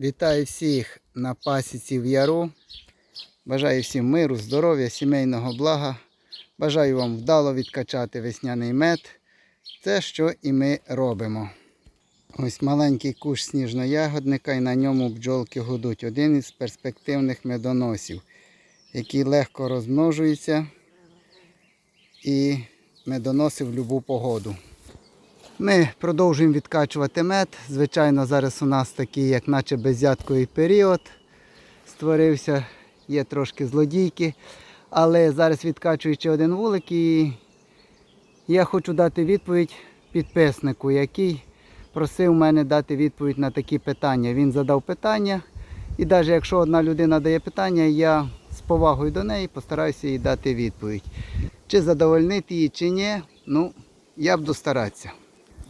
Вітаю всіх на пасіці в яру. Бажаю всім миру, здоров'я, сімейного блага. Бажаю вам вдало відкачати весняний мед. Це що і ми робимо. Ось маленький куш сніжноягодника і на ньому бджолки гудуть. Один із перспективних медоносів, який легко розмножується і медоносив в будь-яку погоду. Ми продовжуємо відкачувати мед. Звичайно, зараз у нас такий, як наче беззятковий період створився, є трошки злодійки. Але зараз відкачуючи один вулик, і я хочу дати відповідь підписнику, який просив мене дати відповідь на такі питання. Він задав питання, і навіть якщо одна людина дає питання, я з повагою до неї постараюся їй дати відповідь. Чи задовольнити її, чи ні, ну, я буду старатися.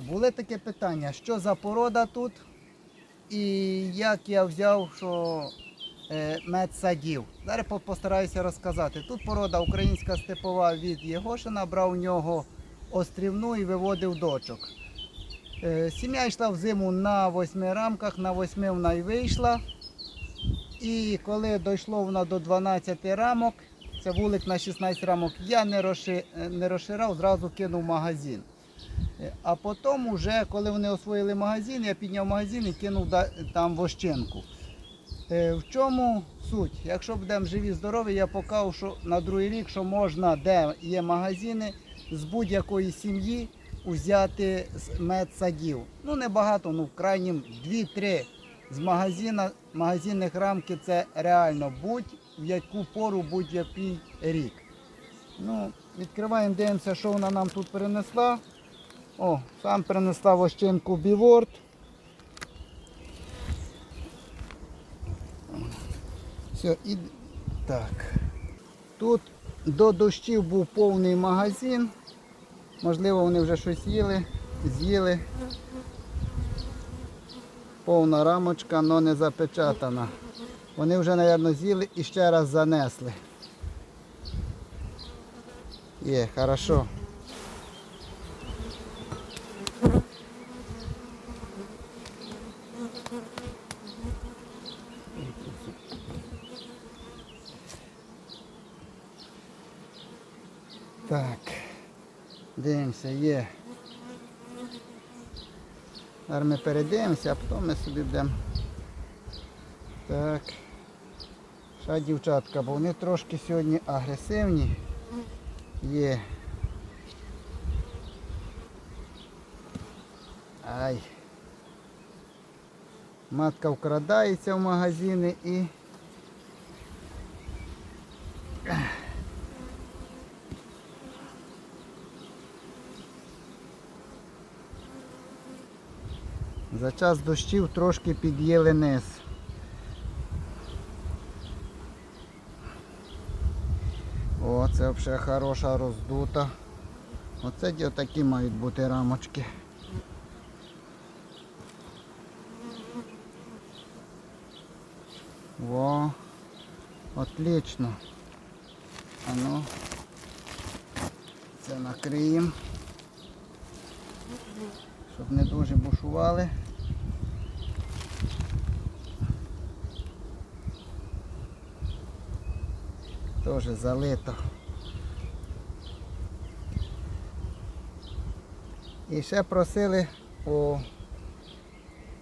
Були таке питання, що за порода тут і як я взяв, що е, мед садів. Зараз постараюся розказати. Тут порода українська степова від Єгошина, брав у нього острівну і виводив дочок. Е, сім'я йшла в зиму на восьми рамках, на восьми вона й вийшла. І коли дійшло вона до 12 рамок, це вулик на 16 рамок, я не, розши, розширав, зразу кинув магазин. А потім, уже, коли вони освоїли магазин, я підняв магазин і кинув там вощенку. Е, В чому суть? Якщо будемо живі, здорові, я покажу, що на другий рік, що можна, де є магазини, з будь-якої сім'ї взяти медсадів. Ну небагато, ну в крайнім 2-3 з магазина, магазинних рамки це реально будь-в яку пору, будь-який рік. Ну, відкриваємо, дивимося, що вона нам тут перенесла. О, сам принесла вощинку біворд. Все, і так. Тут до дощів був повний магазин. Можливо, вони вже щось їли, з'їли. Повна рамочка, але не запечатана. Вони вже, мабуть, з'їли і ще раз занесли. Є, хорошо. Так, дивимося, є. Зараз ми передивимося, а потім ми собі будемо. Так. Ша дівчатка, бо вони трошки сьогодні агресивні. Є. Ай. Матка вкрадається в магазини і За час дощів трошки під'їли низ. О, це взагалі хороша роздута. Оце такі мають бути рамочки. Во, отлично. А ну, це накриємо щоб не дуже бушували. Теж залито. І ще просили, о,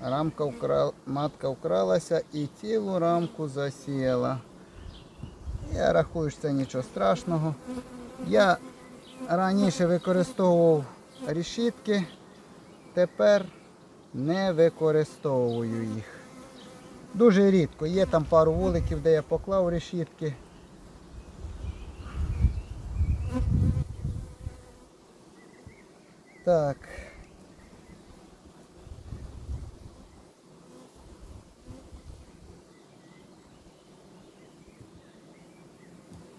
рамка вкрала, матка вкралася і цілу рамку засіяла. Я рахую, що це нічого страшного. Я раніше використовував решітки, тепер не використовую їх. Дуже рідко. Є там пару вуликів, де я поклав решітки. Так.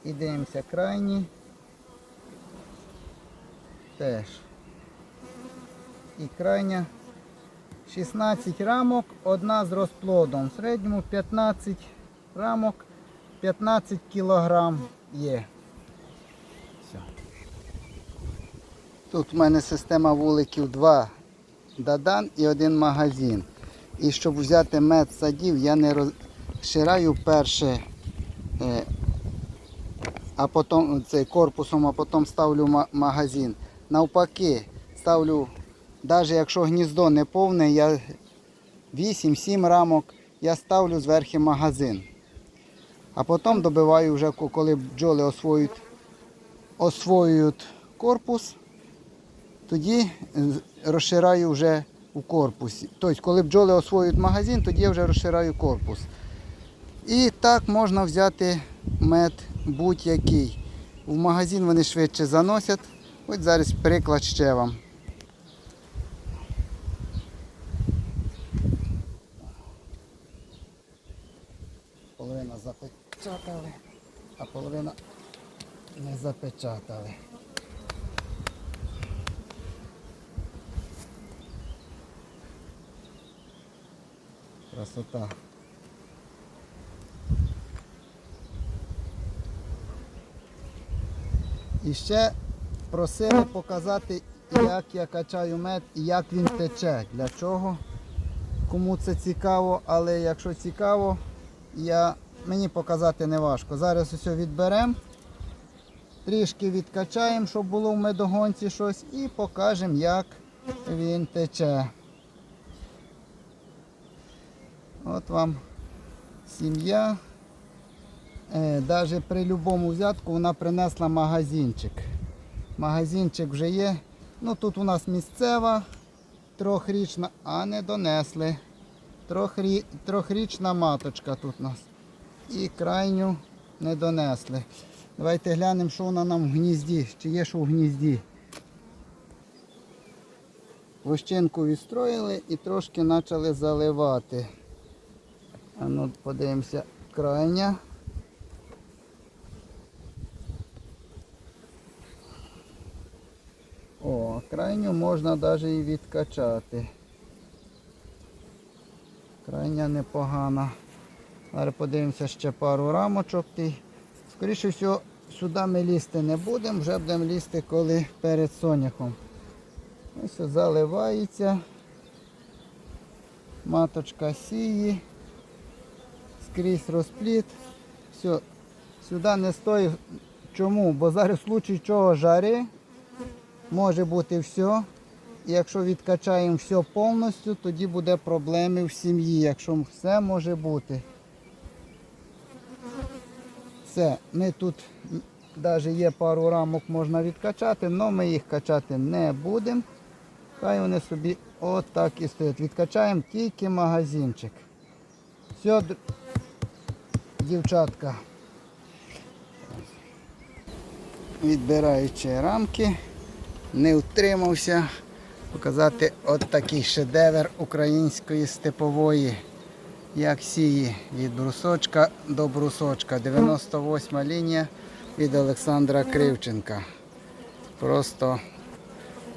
І дивимося крайні. Теж. І крайня 16 рамок, одна з розплодом. В середньому 15 рамок, 15 кілограм є. Все. Тут в мене система вуликів 2 дадан і один магазин. І щоб взяти мед садів, я не розширяю перше, а потім цей корпусом, а потім ставлю магазин. Навпаки, ставлю, навіть якщо гніздо не повне, я 8-7 рамок, я ставлю зверху магазин. А потім добиваю вже, коли бджоли освоюють, освоюють корпус, тоді е, розширяю вже у корпусі. Тобто, коли бджоли освоюють магазин, тоді я вже розширяю корпус. І так можна взяти мед будь-який. В магазин вони швидше заносять. Ось зараз приклад ще вам. Половина запечатали, а половина не запечатали. Красота. І ще просили показати, як я качаю мед і як він тече. Для чого? Кому це цікаво, але якщо цікаво, я, мені показати не важко. Зараз усе відберемо, трішки відкачаємо, щоб було в медогонці щось, і покажемо, як він тече. От вам сім'я. Е, Даже при будь-якому взятку вона принесла магазинчик. Магазинчик вже є. Ну тут у нас місцева, трьохрічна, а не донесли. Трьохрі... Трьохрічна маточка тут у нас. І крайню не донесли. Давайте глянемо, що вона нам в гнізді, чи є що в гнізді. Вощинку відстроїли і трошки почали заливати. А ну подивимося, крайня. О, крайню можна навіть і відкачати. Крайня непогана. Зараз подивимося ще пару рамочок. Скоріше всього, сюди ми лізти не будемо, вже будемо лізти, коли перед соняхом. Ось заливається. Маточка сіє. Скрізь розпліт. Все, сюди не стоїть. Чому? Бо зараз в случай чого жари може бути все. Якщо відкачаємо все повністю, тоді буде проблеми в сім'ї, якщо все може бути. Все, ми тут навіть є пару рамок можна відкачати, але ми їх качати не будемо. Хай вони собі отак і стоять. Відкачаємо тільки магазинчик. Все, дівчатка. Відбираючи рамки, не утримався показати от такий шедевр української степової, як сіє від брусочка до брусочка. 98 лінія від Олександра Кривченка. Просто,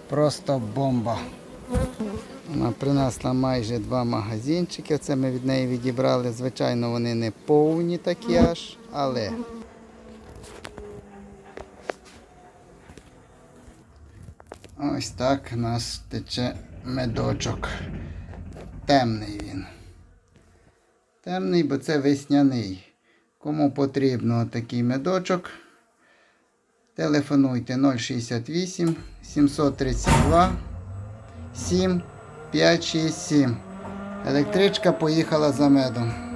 просто бомба. Вона принесла майже два магазинчики. Це ми від неї відібрали. Звичайно, вони не повні такі аж, але. Ось так у нас тече медочок. Темний він. Темний, бо це весняний. Кому потрібно такий медочок, телефонуйте 068 732 7 567. Електричка поїхала за медом.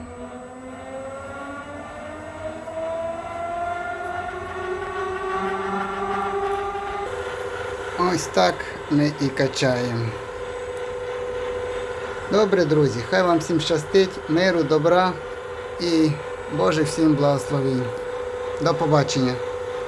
Ось так ми і качаємо. Добре, друзі, хай вам всім щастить, миру, добра і Боже всім благословінь. До побачення.